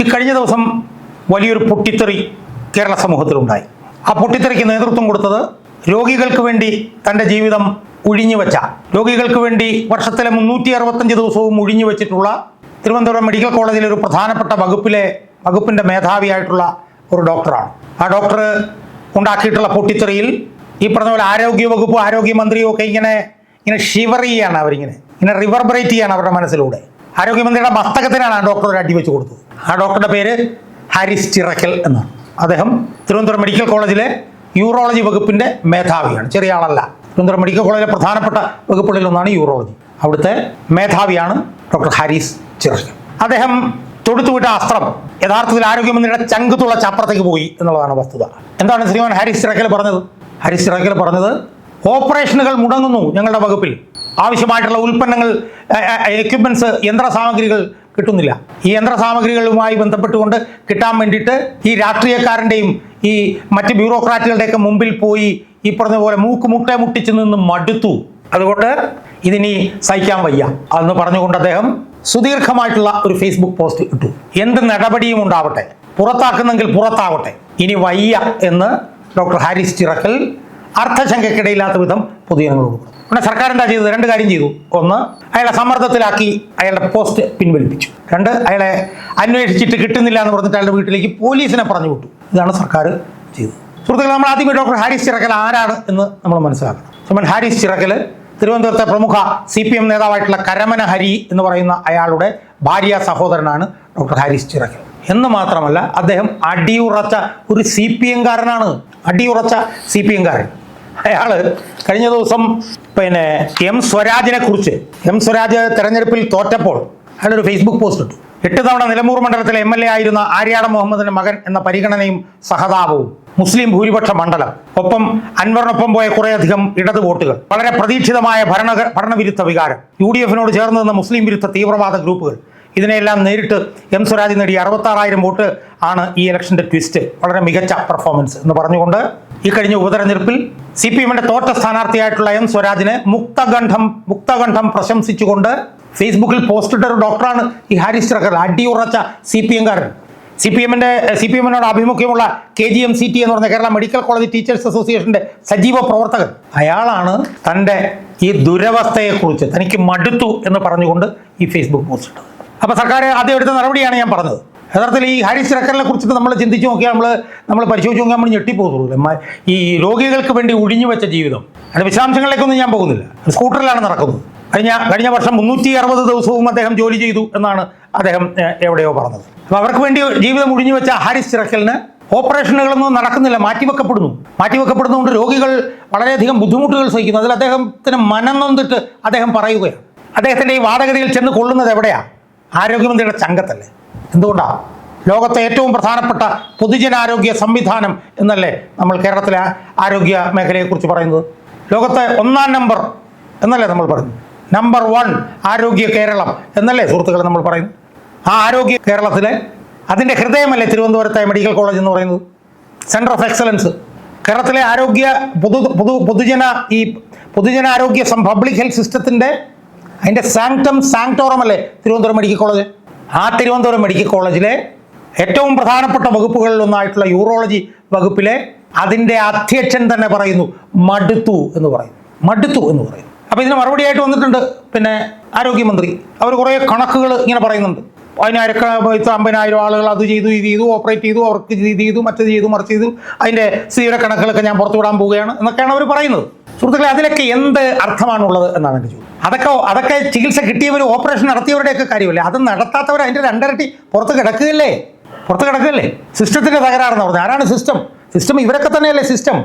ഈ കഴിഞ്ഞ ദിവസം വലിയൊരു പൊട്ടിത്തെറി കേരള സമൂഹത്തിലുണ്ടായി. ആ പൊട്ടിത്തെറിക്ക് നേതൃത്വം കൊടുത്തത് രോഗികൾക്ക് വേണ്ടി തന്റെ ജീവിതം ഉഴിഞ്ഞു വെച്ച രോഗികൾക്ക് വേണ്ടി വർഷത്തിലെ മുന്നൂറ്റി അറുപത്തഞ്ച് ദിവസവും ഒഴിഞ്ഞു വെച്ചിട്ടുള്ള തിരുവനന്തപുരം മെഡിക്കൽ കോളേജിലെ ഒരു പ്രധാനപ്പെട്ട വകുപ്പിലെ വകുപ്പിന്റെ മേധാവിയായിട്ടുള്ള ഒരു ഡോക്ടറാണ്. ആ ഡോക്ടർ ഉണ്ടാക്കിയിട്ടുള്ള പൊട്ടിത്തെറിയിൽ ഈ പറഞ്ഞ പോലെ ആരോഗ്യ വകുപ്പും ആരോഗ്യമന്ത്രിയും ഒക്കെ ഇങ്ങനെ ഇങ്ങനെ ഷിവർ ചെയ്യാണ് അവരിങ്ങനെ. ഇങ്ങനെ റിവർബറേറ്റ് ചെയ്യാണ് അവരുടെ മനസ്സിലൂടെ. ആരോഗ്യമന്ത്രിയുടെ മസ്തകത്തിനാണ് ആ ഡോക്ടർ ഒരു അടി വെച്ച് കൊടുത്തത്. ആ ഡോക്ടറുടെ പേര് ഹാരിസ് ചിറക്കൽ എന്നാണ്. അദ്ദേഹം തിരുവനന്തപുരം മെഡിക്കൽ കോളേജിലെ യൂറോളജി വകുപ്പിന്റെ മേധാവിയാണ്. ചെറിയ ആളല്ല. തിരുവനന്തപുരം മെഡിക്കൽ കോളേജിലെ പ്രധാനപ്പെട്ട വകുപ്പുകളിൽ ഒന്നാണ് യൂറോളജി. അവിടുത്തെ മേധാവിയാണ് ഡോക്ടർ ഹാരിസ് ചിറക്കൽ. അദ്ദേഹം തൊടുത്തുവിട്ട അസ്ത്രം യഥാർത്ഥത്തിൽ ആരോഗ്യമന്ത്രിയുടെ ചങ്ക് തുളച്ച് പോയി എന്നുള്ളതാണ് വസ്തുത. എന്താണ് ശ്രീമാൻ ഹാരിസ് ചിറക്കൽ പറഞ്ഞത്? ഹാരിസ് ചിറക്കൽ പറഞ്ഞത് ഓപ്പറേഷനുകൾ മുടങ്ങുന്നു ഞങ്ങളുടെ വകുപ്പിൽ. ആവശ്യമായിട്ടുള്ള ഉൽപ്പന്നങ്ങൾ എക്യുപ്മെന്റ്സ് യന്ത്ര സാമഗ്രികൾ കിട്ടുന്നില്ല. ഈ യന്ത്ര സാമഗ്രികളുമായി ബന്ധപ്പെട്ടുകൊണ്ട് കിട്ടാൻ വേണ്ടിയിട്ട് ഈ രാഷ്ട്രീയക്കാരന്റെയും ഈ മറ്റ് ബ്യൂറോക്രാറ്റുകളുടെയൊക്കെ മുമ്പിൽ പോയി ഈ പറഞ്ഞ പോലെ മൂക്ക് മുട്ട മുട്ടിച്ച് നിന്ന് മടുത്തു. അതുകൊണ്ട് ഇതിനി സഹിക്കാൻ വയ്യ. അതെന്ന് പറഞ്ഞുകൊണ്ട് അദ്ദേഹം സുദീർഘമായിട്ടുള്ള ഒരു ഫേസ്ബുക്ക് പോസ്റ്റ് ഇട്ടു. എന്ത് നടപടിയും ഉണ്ടാവട്ടെ. പുറത്താക്കുന്നെങ്കിൽ പുറത്താവട്ടെ. ഇനി വയ്യ എന്ന് ഡോക്ടർ ഹാരിസ് ചിറക്കൽ അർത്ഥശങ്കയ്ക്കിടയില്ലാത്ത വിധം പൊതുജനങ്ങളോട് പിന്നെ സർക്കാർ എന്താ ചെയ്തത്? രണ്ട് കാര്യം ചെയ്തു. ഒന്ന് അയാളെ സമ്മർദ്ദത്തിലാക്കി അയാളുടെ പോസ്റ്റ് പിൻവലിപ്പിച്ചു. രണ്ട് അയാളെ അന്വേഷിച്ചിട്ട് കിട്ടുന്നില്ല എന്ന് പറഞ്ഞിട്ട് അയാളുടെ വീട്ടിലേക്ക് പോലീസിനെ പറഞ്ഞു വിട്ടു ഇതാണ് സർക്കാർ ചെയ്തത്. സുഹൃത്തുക്കൾ നമ്മൾ ആദ്യമേ ഡോക്ടർ ഹാരിസ് ചിറക്കൽ ആരാണ് എന്ന് നമ്മൾ മനസ്സിലാക്കണം. ഹാരിസ് ചിറക്കൽ തിരുവനന്തപുരത്തെ പ്രമുഖ സി പി എം നേതാവായിട്ടുള്ള കരമന ഹരി എന്ന് പറയുന്ന അയാളുടെ ഭാര്യ സഹോദരനാണ് ഡോക്ടർ ഹാരിസ് ചിറക്കൽ. എന്ന് മാത്രമല്ല അദ്ദേഹം അടിയുറച്ച ഒരു സി പി എംകാരനാണ് അടിയുറച്ച സി പി എംകാരൻ അയാൾ കഴിഞ്ഞ ദിവസം പിന്നെ എം സ്വരാജിനെ കുറിച്ച് എം സ്വരാജ് തെരഞ്ഞെടുപ്പിൽ തോറ്റപ്പോൾ അയാളൊരു ഫേസ്ബുക്ക് പോസ്റ്റ് ഇട്ടു. എട്ട് തവണ നിലമ്പൂർ മണ്ഡലത്തിലെ എം എൽ എ ആയിരുന്ന ആര്യാട മുഹമ്മദിന്റെ മകൻ എന്ന പരിഗണനയും സഹതാപവും മുസ്ലിം ഭൂരിപക്ഷ മണ്ഡലം. ഒപ്പം അൻവറിനൊപ്പം പോയ കുറേയധികം ഇടത് വോട്ടുകൾ. വളരെ പ്രതീക്ഷിതമായ ഭരണ ഭരണവിരുദ്ധ വികാരം. യു ഡി എഫിനോട് ചേർന്ന് നിന്ന മുസ്ലിം വിരുദ്ധ തീവ്രവാദ ഗ്രൂപ്പുകൾ. ഇതിനെല്ലാം നേരിട്ട് എം സ്വരാജ് നേടിയ അറുപത്താറായിരം വോട്ട് ആണ് ഈ ഇലക്ഷന്റെ ട്വിസ്റ്റ് വളരെ മികച്ച പെർഫോമൻസ് എന്ന് പറഞ്ഞുകൊണ്ട് ഈ കഴിഞ്ഞ ഉപതെരഞ്ഞെടുപ്പിൽ സി പി എമ്മിന്റെ തോറ്റ സ്ഥാനാർത്ഥിയായിട്ടുള്ള എം സ്വരാജിനെ മുക്തകണ്ഠം മുക്തകണ്ഠം പ്രശംസിച്ചുകൊണ്ട് ഫേസ്ബുക്കിൽ പോസ്റ്റ് ഇട്ട ഒരു ഡോക്ടറാണ് ഈ ഹാരിസ് ട്രക്കർ അടിയുറച്ച സി പി എംകാരൻ. സി പി എമ്മിന്റെ സി പി എമ്മിനോട് ആഭിമുഖ്യമുള്ള K G M C T എന്ന് പറഞ്ഞ കേരള മെഡിക്കൽ കോളേജ് ടീച്ചേഴ്സ് അസോസിയേഷന്റെ സജീവ പ്രവർത്തകൻ. അയാളാണ് തന്റെ ഈ ദുരവസ്ഥയെക്കുറിച്ച് തനിക്ക് മടുത്തു എന്ന് പറഞ്ഞുകൊണ്ട് ഈ ഫേസ്ബുക്ക് പോസ്റ്റ് ഇട്ടത്. അപ്പോൾ സർക്കാർ ആദ്യം എടുത്ത നടപടിയാണ് ഞാൻ പറഞ്ഞത്. യഥാർത്ഥത്തിൽ ഈ ഹാരിസ് റക്കറിനെ കുറിച്ചിട്ട് നമ്മൾ ചിന്തിച്ച് നോക്കിയാൽ നമ്മൾ നമ്മൾ പരിശോധിച്ച് നോക്കിയാൽ നമ്മൾ ഞെട്ടിപ്പോകുള്ളൂ ഈ രോഗികൾക്ക് വേണ്ടി ഒഴിഞ്ഞു വെച്ച ജീവിതം. അതിന്റെ വിശദാംശങ്ങളിലേക്കൊന്നും ഞാൻ പോകുന്നില്ല. സ്കൂട്ടറിലാണ് നടക്കുന്നത്. കഴിഞ്ഞ കഴിഞ്ഞ വർഷം മുന്നൂറ്റി അറുപത് ദിവസവും അദ്ദേഹം ജോലി ചെയ്തു എന്നാണ് അദ്ദേഹം എവിടെയോ പറഞ്ഞത്. അപ്പോൾ അവർക്ക് വേണ്ടി ജീവിതം ഒഴിഞ്ഞു വെച്ച ഹാരിസ് ചിറക്കലിന് ഓപ്പറേഷനുകളൊന്നും നടക്കുന്നില്ല. മാറ്റിവെക്കപ്പെടുന്നു. മാറ്റിവെക്കപ്പെടുന്നതുകൊണ്ട് രോഗികൾ വളരെയധികം ബുദ്ധിമുട്ടുകൾ സഹിക്കുന്നു. അതിൽ അദ്ദേഹത്തിന് മനം നൊന്നിട്ട് അദ്ദേഹം പറയുകയാണ്. അദ്ദേഹത്തിന്റെ ഈ വാദഗതിയിൽ ചെന്ന് കൊള്ളുന്നത് എവിടെയാണ് ആരോഗ്യമന്ത്രിയുടെ ചങ്കത്തല്ലേ? എന്തുകൊണ്ടാണ് ലോകത്തെ ഏറ്റവും പ്രധാനപ്പെട്ട പൊതുജനാരോഗ്യ സംവിധാനം എന്നല്ലേ നമ്മൾ കേരളത്തിലെ ആരോഗ്യ മേഖലയെക്കുറിച്ച് പറയുന്നത്? ലോകത്തെ ഒന്നാം നമ്പർ എന്നല്ലേ നമ്മൾ പറയുന്നത്? നമ്പർ വൺ ആരോഗ്യ കേരളം എന്നല്ലേ സുഹൃത്തുക്കളെ നമ്മൾ പറയുന്നു ആ ആരോഗ്യ കേരളത്തിലെ അതിന്റെ ഹൃദയമല്ലേ തിരുവനന്തപുരത്തെ മെഡിക്കൽ കോളേജ് എന്ന് പറയുന്നത്? സെന്റർ ഓഫ് എക്സലൻസ് കേരളത്തിലെ ആരോഗ്യ പൊതു പൊതു പൊതുജന ഈ പൊതുജനാരോഗ്യ സം പബ്ലിക് ഹെൽത്ത് സിസ്റ്റത്തിന്റെ അതിന്റെ സാങ്ക്ടം സാങ്ക്ടോറം അല്ലേ? തിരുവനന്തപുരം മെഡിക്കൽ കോളേജ് ആ തിരുവനന്തപുരം മെഡിക്കൽ കോളേജിലെ ഏറ്റവും പ്രധാനപ്പെട്ട വകുപ്പുകളിൽ ഒന്നായിട്ടുള്ള യൂറോളജി വകുപ്പിലെ അതിന്റെ അധ്യക്ഷൻ തന്നെ പറയുന്നു മടുത്തു എന്ന് പറയും മടുത്തു എന്ന് പറയും അപ്പോൾ ഇതിന് മറുപടിയായിട്ട് വന്നിട്ടുണ്ട്. പിന്നെ ആരോഗ്യമന്ത്രി. അവർ കുറേ കണക്കുകൾ ഇങ്ങനെ പറയുന്നുണ്ട്. പതിനായിരക്ക ഇത്ര അമ്പതിനായിരം ആളുകൾ അത് ചെയ്തു ഇത് ചെയ്തു ഓപ്പറേറ്റ് ചെയ്തു അവർക്ക് ഇത് ചെയ്തു മറ്റത് ചെയ്തു മറിച്ച് ചെയ്തു. അതിന്റെ സ്ഥിര കണക്കുകളൊക്കെ ഞാൻ പുറത്തു വിടാൻ പോവുകയാണ് എന്നൊക്കെയാണ് അവർ പറയുന്നത്. സുഹൃത്തുക്കളെ അതിലൊക്കെ എന്ത് അർത്ഥമാണുള്ളത് എന്നാണ് എന്റെ ചോദ്യം. അതൊക്കെ അതൊക്കെ ചികിത്സ കിട്ടിയവർ ഓപ്പറേഷൻ നടത്തിയവരുടെയൊക്കെ കാര്യമല്ലേ? അത് നടത്താത്തവർ അതിന്റെ രണ്ടരട്ടി പുറത്ത് കിടക്കുകയല്ലേ? പുറത്ത് കിടക്കുകയല്ലേ? സിസ്റ്റത്തിന്റെ തകരാറെന്ന് പറഞ്ഞു ആരാണ് സിസ്റ്റം? സിസ്റ്റം ഇവരൊക്കെ തന്നെയല്ലേ സിസ്റ്റം?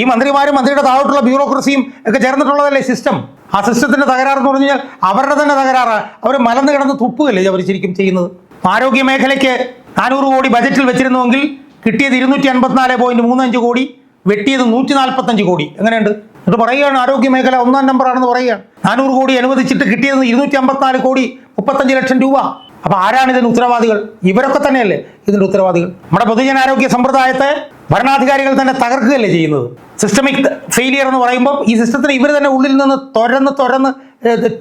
ഈ മന്ത്രിമാരും മന്ത്രിയുടെ താഴോട്ടുള്ള ബ്യൂറോക്രസിയും ഒക്കെ ചേർന്നിട്ടുള്ളതല്ലേ സിസ്റ്റം? ആ സിസ്റ്റത്തിന്റെ തകരാറെന്ന് പറഞ്ഞു കഴിഞ്ഞാൽ അവരുടെ തന്നെ തകരാറ്. അവർ മലന്ന് കിടന്ന് തുപ്പുകയല്ലേ അവർ ശരിക്കും ചെയ്യുന്നത്? ആരോഗ്യ മേഖലയ്ക്ക് നാനൂറ് കോടി ബജറ്റിൽ വെച്ചിരുന്നുവെങ്കിൽ കിട്ടിയത് ഇരുന്നൂറ്റി അൻപത്തിനാല് പോയിന്റ് മൂന്നഞ്ച് കോടി വെട്ടിയത് നൂറ്റി നാൽപ്പത്തഞ്ച് കോടി. എങ്ങനെയുണ്ട്? എന്നിട്ട് പറയുകയാണ് ആരോഗ്യ മേഖല ഒന്നാം നമ്പറാണെന്ന് പറയുകയാണ്. നാനൂറ് കോടി അനുവദിച്ചിട്ട് കിട്ടിയത് ഇരുന്നൂറ്റി അമ്പത്തിനാല് കോടി മുപ്പത്തഞ്ച് ലക്ഷം രൂപ. അപ്പൊ ആരാണ് ഇതിന് ഉത്തരവാദികൾ? ഇവരൊക്കെ തന്നെയല്ലേ ഇതിന്റെ ഉത്തരവാദികൾ? നമ്മുടെ പൊതുജനാരോഗ്യ സമ്പ്രദായത്തെ ഭരണാധികാരികൾ തന്നെ തകർക്കുകയല്ലേ ചെയ്യുന്നത്? സിസ്റ്റമിക് ഫെയിലിയർ എന്ന് പറയുമ്പോൾ ഈ സിസ്റ്റത്തിന് ഇവർ തന്നെ ഉള്ളിൽ നിന്ന് തുരന്ന് തുരന്ന്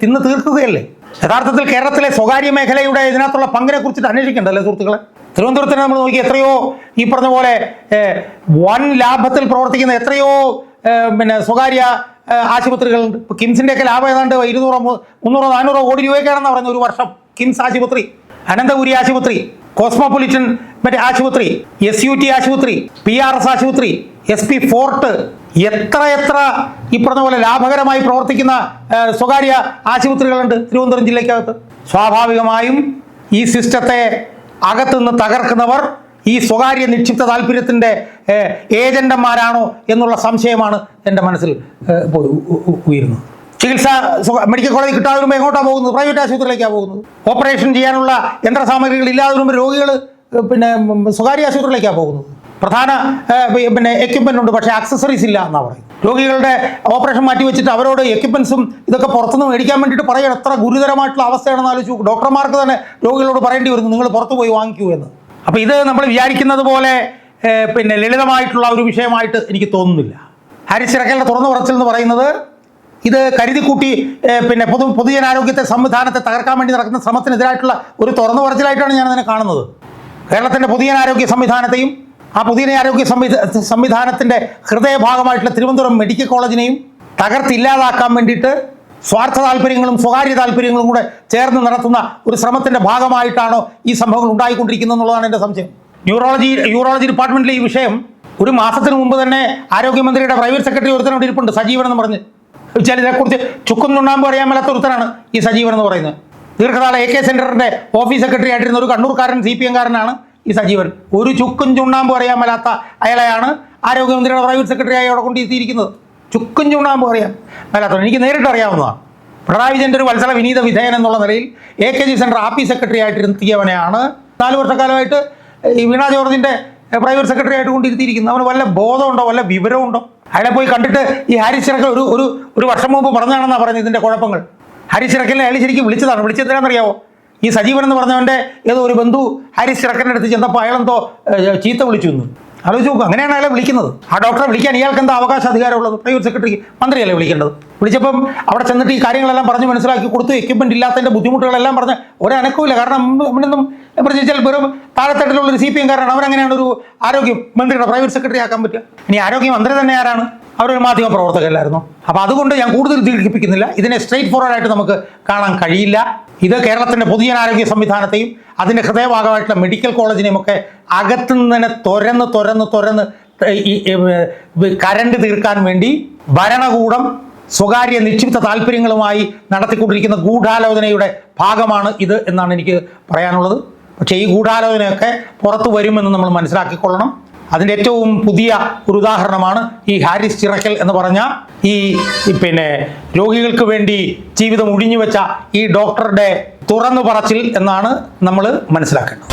തിന്ന് തീർക്കുകയല്ലേ? യഥാർത്ഥത്തിൽ കേരളത്തിലെ സ്വകാര്യ മേഖലയുടെ ഇതിനകത്തുള്ള പങ്കിനെ കുറിച്ചിട്ട് അന്വേഷിക്കേണ്ടല്ലേ സുഹൃത്തുക്കളെ? തിരുവനന്തപുരത്തിന് നമ്മൾ നോക്കി എത്രയോ ഈ പറഞ്ഞ പോലെ വൻ ലാഭത്തിൽ പ്രവർത്തിക്കുന്ന എത്രയോ പിന്നെ സ്വകാര്യ ആശുപത്രികളുണ്ട്. ഇപ്പോൾ കിംസിന്റെയൊക്കെ ലാഭം ഏതാണ്ട് ഇരുന്നൂറോ മുന്നൂറോ നാനൂറോ കോടി രൂപയ്ക്കാണെന്ന് പറയുന്നത് ഒരു വർഷം കിംസ് ആശുപത്രി അനന്തപുരി ആശുപത്രി. കോസ്മോപൊളിറ്റൻ മറ്റേ ആശുപത്രി എസ് യു ടി ആശുപത്രി പി ആർ എസ് ആശുപത്രി എസ് പി ഫോർട്ട് എത്ര എത്ര ഈ പറഞ്ഞ പോലെ ലാഭകരമായി പ്രവർത്തിക്കുന്ന സ്വകാര്യ ആശുപത്രികളുണ്ട് തിരുവനന്തപുരം ജില്ലയ്ക്കകത്ത്. സ്വാഭാവികമായും ഈ സിസ്റ്റത്തെ അകത്തുനിന്ന് തകർക്കുന്നവർ ഈ സ്വകാര്യ നിക്ഷിപ്ത താല്പര്യത്തിന്റെ ഏജന്റന്മാരാണോ എന്നുള്ള സംശയമാണ് എന്റെ മനസ്സിൽ ഉയരുന്നത്. ചികിത്സ മെഡിക്കൽ കോളേജ് കിട്ടാതെ വരുമ്പോൾ എങ്ങോട്ടാണ് പോകുന്നത്? പ്രൈവറ്റ് ആശുപത്രിയിലേക്കാണ് പോകുന്നത്. ഓപ്പറേഷൻ ചെയ്യാനുള്ള യന്ത്രസാമഗ്രികൾ ഇല്ലാതെ വരുമ്പോൾ രോഗികൾ പിന്നെ സ്വകാര്യ ആശുപത്രിയിലേക്കാണ് പോകുന്നത്. പ്രധാന പിന്നെ എക്യുപ്മെന്റ് ഉണ്ട്. പക്ഷേ ആക്സസറീസ് ഇല്ല എന്നാണ് പറയും രോഗികളുടെ ഓപ്പറേഷൻ മാറ്റി വെച്ചിട്ട് അവരോട് എക്യുപ്മെൻസും ഇതൊക്കെ പുറത്തുനിന്ന് മേടിക്കാൻ വേണ്ടിയിട്ട് പറയുക എത്ര ഗുരുതരമായിട്ടുള്ള അവസ്ഥയാണെന്ന് ആലോചിച്ചു ഡോക്ടർമാർക്ക് തന്നെ രോഗികളോട് പറയേണ്ടി വരുന്നു. നിങ്ങൾ പുറത്തു പോയി വാങ്ങിക്കൂ എന്ന്. അപ്പോൾ ഇത് നമ്മൾ വിചാരിക്കുന്നത് പോലെ പിന്നെ ലളിതമായിട്ടുള്ള ഒരു വിഷയമായിട്ട് എനിക്ക് തോന്നുന്നില്ല. ഹാരിസ് ഇറക്കലിന്റെ തുറന്നു പറച്ചിൽ എന്ന് പറയുന്നത് ഇത് കരുതിക്കൂട്ടി പിന്നെ പൊതു പൊതുജനാരോഗ്യത്തെ സംവിധാനത്തെ തകർക്കാൻ വേണ്ടി നടക്കുന്ന ശ്രമത്തിനെതിരായിട്ടുള്ള ഒരു തുറന്നു പറച്ചിലായിട്ടാണ് ഞാൻ അതിനെ കാണുന്നത്. കേരളത്തിന്റെ പൊതുജനാരോഗ്യ സംവിധാനത്തെയും ആ പൊതുജനാരോഗ്യ സംവിധ സംവിധാനത്തിന്റെ ഹൃദയഭാഗമായിട്ടുള്ള തിരുവനന്തപുരം മെഡിക്കൽ കോളേജിനെയും തകർത്തില്ലാതാക്കാൻ വേണ്ടിയിട്ട് സ്വാർത്ഥ താല്പര്യങ്ങളും സ്വകാര്യ താല്പര്യങ്ങളും കൂടെ ചേർന്ന് നടത്തുന്ന ഒരു ശ്രമത്തിന്റെ ഭാഗമായിട്ടാണോ ഈ സംഭവങ്ങൾ ഉണ്ടായിക്കൊണ്ടിരിക്കുന്നത് എന്നുള്ളതാണ് എന്റെ സംശയം. ന്യൂറോളജി യൂറോളജി ഡിപ്പാർട്ട്മെന്റിലെ ഈ വിഷയം ഒരു മാസത്തിന് മുമ്പ് തന്നെ ആരോഗ്യമന്ത്രിയുടെ പ്രൈവറ്റ് സെക്രട്ടറി ഒരുത്തനോട് ഇരിപ്പുണ്ട് സജീവൻ എന്ന് പറഞ്ഞ്. വെച്ചാൽ ഇതിനെക്കുറിച്ച് ചുക്കും നുണ്ണാമ്പ് അറിയാൻ മേലാത്ത ഒരുത്തനാണ് ഈ സജീവൻ എന്ന് പറയുന്നത് ദീർഘകാല എ കെ സെന്ററിന്റെ ഓഫീസ് സെക്രട്ടറി ആയിട്ടിരുന്ന ഒരു കണ്ണൂർക്കാരൻ സി പി എംകാരനാണ് ഈ സജീവൻ. ഒരു ചുക്കും ചുണ്ണാമ്പ് അറിയാൻ മേലാത്ത അയാളെയാണ് ആരോഗ്യമന്ത്രിയുടെ പ്രൈവറ്റ് സെക്രട്ടറി ആയി അവിടെ കൊണ്ടിരുത്തിയിരിക്കുന്നത്. ചുക്കും ചുണ്ണാമ്പ് അറിയാം മേലാത്തവൻ. എനിക്ക് നേരിട്ട് അറിയാവുന്നതാണ്. പിണറായി വിജയന്റെ ഒരു വത്സല വിനീത വിധേയൻ എന്നുള്ള നിലയിൽ എ കെ ജി സെന്റർ ആപ്പി സെക്രട്ടറി ആയിട്ടിരുത്തിയവനെയാണ്. നാല് വർഷക്കാലമായിട്ട് ഈ വീണ ജോർജിന്റെ പ്രൈവറ്റ് സെക്രട്ടറി ആയിട്ട് കൊണ്ടിരുത്തിയിരിക്കുന്നത്. അവന് വല്ല ബോധമുണ്ടോ? വല്ല വിവരമുണ്ടോ? അയാളെ പോയി കണ്ടിട്ട് ഈ ഹാരിസ് ചിറക്കൽ ഒരു ഒരു ഒരു വർഷം മുമ്പ് പറഞ്ഞതാണെന്നാണ് പറയുന്നത് ഇതിന്റെ കുഴപ്പങ്ങൾ. ഹാരിസ് ചിറക്കലിനെ അയാൾ ശരിക്കും വിളിച്ചതാണ്. വിളിച്ചതിനാണെന്നറിയാവോ ഈ സജീവൻ എന്ന് പറഞ്ഞവന്റെ ഏതോ ഒരു ബന്ധു ഹാരിസ് ചിറക്കലിന്റെ അടുത്ത് ചെന്നപ്പോൾ അയാളെന്തോ ചീത്ത വിളിച്ചു എന്ന്. ആലോചിച്ച് നോക്കും അങ്ങനെയാണ് അയാളെ വിളിക്കുന്നത്. ആ ഡോക്ടറെ വിളിക്കാൻ ഇയാൾക്ക് എന്താ അവകാശ അധികാരമുള്ളത്? പ്രൈവറ്റ് സെക്രട്ടറിക്ക് മന്ത്രിയല്ലേ വിളിക്കേണ്ടത്? വിളിച്ചപ്പം അവിടെ ചെന്നിട്ട് ഈ കാര്യങ്ങളെല്ലാം പറഞ്ഞ് മനസ്സിലാക്കി കൊടുത്തു എക്യുപ്മെന്റ് ഇല്ലാത്തതിന്റെ ബുദ്ധിമുട്ടുകളെല്ലാം പറഞ്ഞ് ഒരനക്കമില്ല കാരണം അവനൊന്നും പ്രത്യേകിച്ചാൽ വെറും താഴെത്തട്ടിലുള്ള ഒരു സി പി എംകാരനാണ് അവരങ്ങനെയാണ് ഒരു ആരോഗ്യ മന്ത്രിയുടെ പ്രൈവറ്റ് സെക്രട്ടറി ആക്കാൻ പറ്റുക? ഇനി ആരോഗ്യമന്ത്രി തന്നെ ആരാണ്? അവരൊരു മാധ്യമ പ്രവർത്തകല്ലായിരുന്നു അപ്പോൾ അതുകൊണ്ട് ഞാൻ കൂടുതൽ ദീർഘിപ്പിക്കുന്നില്ല. ഇതിനെ സ്ട്രെയിറ്റ് ഫോർവേഡ് ആയിട്ട് നമുക്ക് കാണാൻ കഴിയില്ല. ഇത് കേരളത്തിന്റെ പൊതുജനാരോഗ്യ സംവിധാനത്തെയും അതിന്റെ ഹൃദയഭാഗമായിട്ടുള്ള മെഡിക്കൽ കോളേജിനെയും ഒക്കെ അകത്തു നിന്ന് തന്നെ തുരന്ന് തുരന്ന് തുരന്ന് ഈ, കരണ്ട് തീർക്കാൻ വേണ്ടി ഭരണകൂടം സ്വകാര്യ നിക്ഷിപ്ത താല്പര്യങ്ങളുമായി നടത്തിക്കൊണ്ടിരിക്കുന്ന ഗൂഢാലോചനയുടെ ഭാഗമാണ് ഇത് എന്നാണ് എനിക്ക് പറയാനുള്ളത്. പക്ഷേ ഈ ഗൂഢാലോചനയൊക്കെ പുറത്തു വരുമെന്ന് നമ്മൾ മനസ്സിലാക്കിക്കൊള്ളണം. അതിന്റെ ഏറ്റവും പുതിയ ഒരു ഉദാഹരണമാണ് ഈ ഹാരിസ് ചിറക്കൽ എന്ന് പറഞ്ഞ ഈ പിന്നെ രോഗികൾക്ക് വേണ്ടി ജീവിതം ഒഴിഞ്ഞുവെച്ച ഈ ഡോക്ടറുടെ തുറന്നു പറച്ചിൽ എന്നാണ് നമ്മൾ മനസ്സിലാക്കേണ്ടത്.